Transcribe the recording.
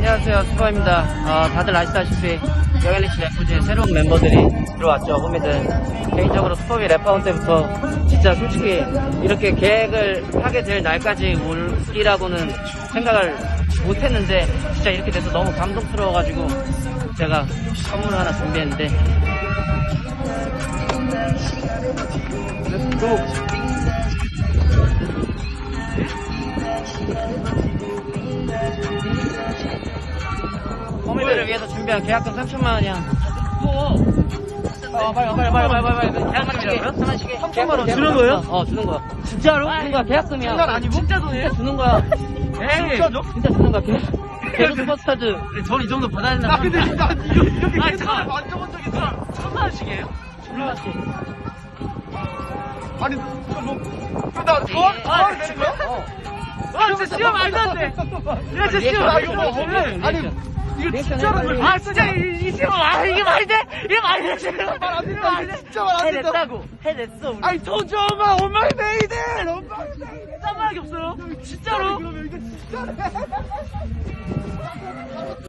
안녕하세요. 수고입니다. 어, 다들 아시다시피 영앤리치 래프즈의 새로운 멤버들이 들어왔죠. 호미들. 개인적으로 스토비 랩하운 때부터 진짜 솔직히 이렇게 계획을 하게 될 날까지 올기라고는 생각을 못했는데 진짜 이렇게 돼서 너무 감동스러워가지고 제가 선물을 하나 준비했는데 또호 위해서 준비한 계약금 3천만 원이야. 어, 빨리, 빨리, 빨리, 빨리, 빨리. 계약금이라고요? 하나씩 3천만 원 주는 거예요? 어, 주는 거야. 진짜로? 주는 거야, 계약금이야. 장난 아니고? 진짜 돈이에요? 주는 거야. 진짜죠? 진짜 주는 거야, 계속. 계속 슈퍼스타즈. 전이 정도 받아야 된다. 아, 근데 진짜 이렇게, 이렇게 아니, 잠깐 만져본 적이 있어. 천만 원씩이에요? 올라갔지. 아니, 뭐, 나 좋아? 좋아? 되는 거야? 진짜 씨가 말도 안 돼. 야, 진짜 씨가 말도 안 돼. 아니. 이거 진짜로. 해봐요. 아, 진짜, 이, 이 씨가 아, 이게 말이 돼? 이게 말이 돼? 지금 말안 된다. 진짜 말안 된다. 해냈다고. 해냈어, 우리. 아니, 돈 줘봐. 엄마의 메이드. 엄마의 메이드. 딴 말이 없어요. 진짜로. 그러면 이거 진짜로.